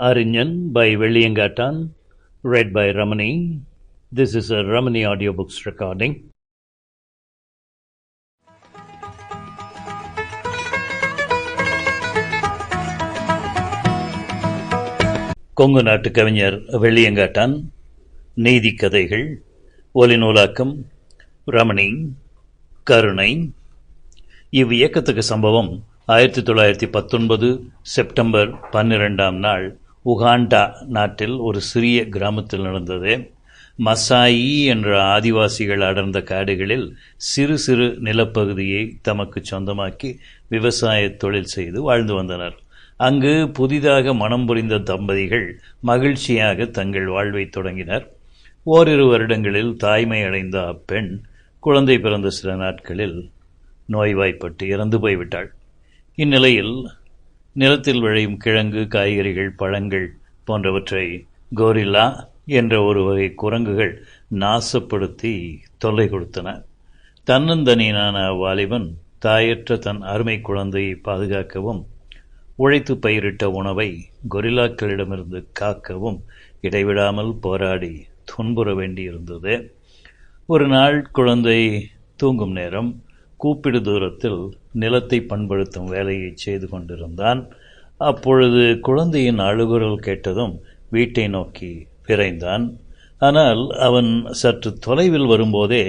Arinyan by Veliyangatan, read by Ramani. This is a Ramani audiobooks recording. Kongu நாட்டு கவிஞர் வெள்ளியங்காட்டான் நீதி கதைகள் ஒலிநூலாக்கம் ரமணி கருணை இவ் இயக்கத்துக்கு சம்பவம் ஆயிரத்தி தொள்ளாயிரத்தி பத்தொன்பது செப்டம்பர் பன்னிரெண்டாம் நாள் உகாண்டா நாட்டில் ஒரு சிறிய கிராமத்தில் நடந்தது. மசாயி என்ற ஆதிவாசிகள் அடர்ந்த காடுகளில் சிறு சிறு நிலப்பகுதியை தமக்கு சொந்தமாக்கி விவசாய தொழில் செய்து வாழ்ந்து வந்தனர். அங்கு புதிதாக மனம் புரிந்த தம்பதிகள் மகிழ்ச்சியாக தங்கள் வாழ்வை தொடங்கினர். ஓரிரு வருடங்களில் தாய்மை அடைந்த அப்பெண் குழந்தை பிறந்த சில நாட்களில் நோய்வாய்ப்பட்டு இறந்து போய்விட்டாள். இந்நிலையில் நிலத்தில் விளையும் கிழங்கு காய்கறிகள் பழங்கள் போன்றவற்றை கோரில்லா என்ற ஒரு வகை குரங்குகள் நாசப்படுத்தி தொல்லை கொடுத்தன. தன்னந்தனியனான அவ்வாலிபன் தாயற்ற தன் அருமை குழந்தையை பாதுகாக்கவும் உழைத்து பயிரிட்ட உணவை கொரில்லாக்களிடமிருந்து காக்கவும் இடைவிடாமல் போராடி துன்புற வேண்டியிருந்தது. ஒரு நாள் குழந்தை தூங்கும் நேரம் கூப்பிடு தூரத்தில் நிலத்தை பண்படுத்தும் வேலையை செய்து கொண்டிருந்தான். அப்பொழுது குழந்தையின் அழுகுரல் கேட்டதும் வீட்டை நோக்கி விரைந்தான். ஆனால் அவன் சற்று தொலைவில் வரும்போதே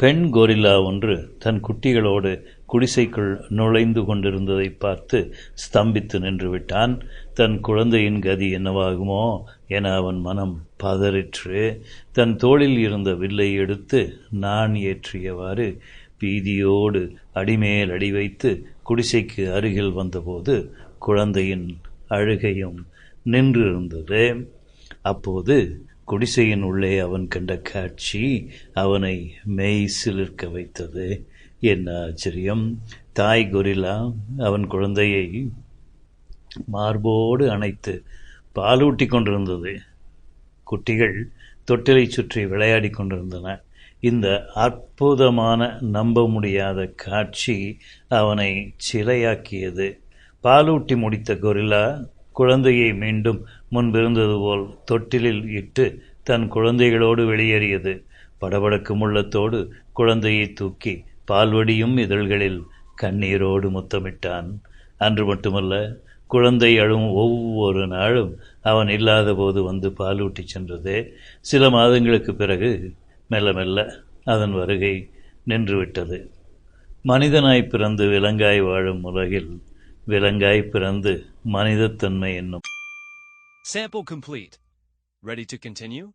பெண் கொரில்லா ஒன்று தன் குட்டிகளோடு குடிசைக்குள் நுழைந்து கொண்டிருந்ததை பார்த்து ஸ்தம்பித்து நின்று விட்டான் தன் குழந்தையின் கதி என்னவாகுமோ என அவன் மனம் பதறிற்று. தன் தோளில் இருந்த வில்லை எடுத்து நான் ஏற்றியவாறு பீதியோடு அடிமேல் அடி வைத்து குடிசைக்கு அருகில் வந்தபோது குழந்தையின் அழுகையும் நின்றிருந்தது. அப்போது குடிசையின் உள்ளே அவன் கண்ட காட்சி அவனை மெய் சிலிர்க்க வைத்தது. என்ன ஆச்சரியம்! தாய் கொரிலா அவன் குழந்தையை மார்போடு அணைத்து பாலூட்டி கொண்டிருந்தது. குட்டிகள் தொட்டிலை சுற்றி விளையாடி கொண்டிருந்தன. இந்த அற்புதமான நம்ப முடியாத காட்சி அவனை சிலையாக்கியது. பாலூட்டி முடித்த கொரில்லா குழந்தையை மீண்டும் முன்பிருந்தது போல் தொட்டிலில் இட்டு தன் குழந்தைகளோடு வெளியேறியது. படபடக்கும் உள்ளத்தோடு குழந்தையை தூக்கி பால்வடியும் இதழ்களில் கண்ணீரோடு முத்தமிட்டான். அன்று மட்டுமல்ல குழந்தை அழும் ஒவ்வொரு நாளும் அவன் இல்லாத போது வந்து பாலூட்டி சென்றது. சில மாதங்களுக்கு பிறகு மெல்ல மெல்ல அதன் வருகை நின்றுவிட்டது மனிதனாய் பிறந்து விலங்காய் வாழும் உலகில் விலங்காய் பிறந்து மனிதத்தன்மை என்னும் Sample complete. Ready to continue?